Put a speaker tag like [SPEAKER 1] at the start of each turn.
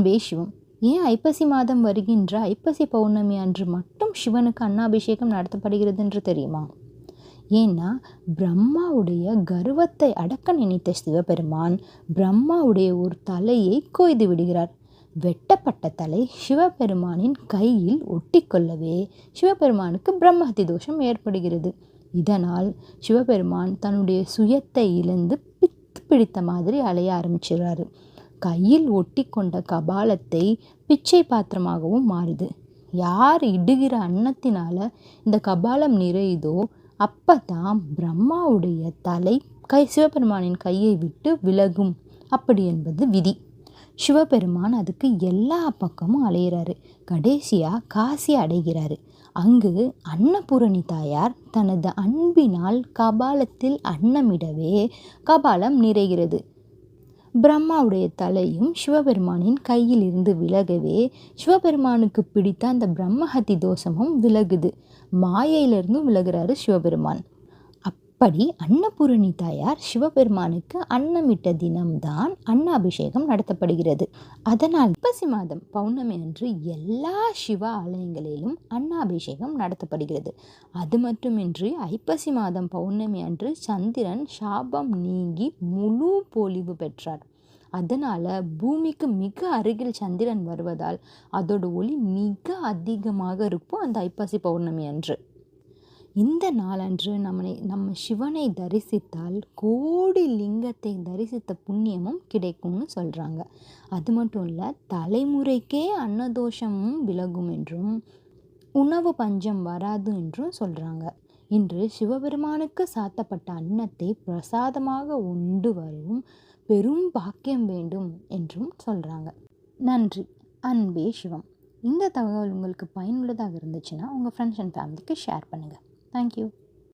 [SPEAKER 1] அன்பே சிவம். ஏன் ஐப்பசி மாதம் வருகின்ற ஐப்பசி பௌர்ணமி அன்று மட்டும் சிவனுக்கு அன்னாபிஷேகம் நடத்தப்படுகிறது என்று தெரியுமா? ஏன்னா பிரம்மாவுடைய கர்வத்தை அடக்க நினைத்த சிவபெருமான் பிரம்மாவுடைய ஒரு தலையை கொய்து விடுகிறார். வெட்டப்பட்ட தலை சிவபெருமானின் கையில் ஒட்டிக்கொள்ளவே சிவபெருமானுக்கு பிரம்மஹத்தி தோஷம் ஏற்படுகிறது. இதனால் சிவபெருமான் தன்னுடைய சுயத்தை இழந்து பித்து பிடித்த மாதிரி அலைய ஆரம்பிச்சிடுறாரு. கையில் ஒட்டி கொண்ட கபாலத்தை பிச்சை பாத்திரமாகவும் மாறுது. யார் இடுகிற அன்னத்தினால இந்த கபாலம் நிறையுதோ அப்போ தான் பிரம்மாவுடைய தலை கை சிவபெருமானின் கையை விட்டு விலகும். அப்படி என்பது விதி. சிவபெருமான் அதுக்கு எல்லா பக்கமும் அலையிறாரு. கடைசியாக காசி அடைகிறாரு. அங்கு அன்னபூரணி தாயார் தனது அன்பினால் கபாலத்தில் அன்னமிடவே கபாலம் நிறைகிறது. பிரம்மாவுடைய தலையும் சிவபெருமானின் கையில் இருந்து விலகவே சிவபெருமானுக்கு பிடித்த அந்த பிரம்மஹத்தி தோஷமும் விலகுது. மாயையிலிருந்தும் விலகுறாரு சிவபெருமான். அப்படி அன்னபூரணி தாயார் சிவபெருமானுக்கு அன்னமிட்ட தினம்தான் அன்னாபிஷேகம் நடத்தப்படுகிறது. அதனால் ஐப்பசி மாதம் பௌர்ணமி அன்று எல்லா சிவ ஆலயங்களிலும் அன்னாபிஷேகம் நடத்தப்படுகிறது. அது மட்டுமின்றி ஐப்பசி மாதம் பௌர்ணமி அன்று சந்திரன் சாபம் நீங்கி முழு பொலிவு பெற்றார். அதனால் பூமிக்கு மிக அருகில் சந்திரன் வருவதால் அதோட ஒளி மிக அதிகமாக இருக்கும் அந்த ஐப்பசி பௌர்ணமி அன்று. இந்த நாளன்று நம்மளை நம்ம சிவனை தரிசித்தால் கோடி லிங்கத்தை தரிசித்த புண்ணியமும் கிடைக்கும்னு சொல்கிறாங்க அது மட்டும் இல்லை தலைமுறைக்கே அன்னதோஷமும் விலகும் என்றும் உணவு பஞ்சம் வராது என்றும் சொல்கிறாங்க இன்று சிவபெருமானுக்கு சாத்தப்பட்ட அன்னத்தை பிரசாதமாக உண்டு வரும் பெரும் பாக்கியம் வேண்டும் என்றும் சொல்கிறாங்க நன்றி. அன்பே சிவம். இந்த தகவல் உங்களுக்கு பயனுள்ளதாக இருந்துச்சுன்னா உங்கள் ஃப்ரெண்ட்ஸ் அண்ட் ஃபேமிலிக்கு ஷேர் பண்ணுங்கள் Thank you.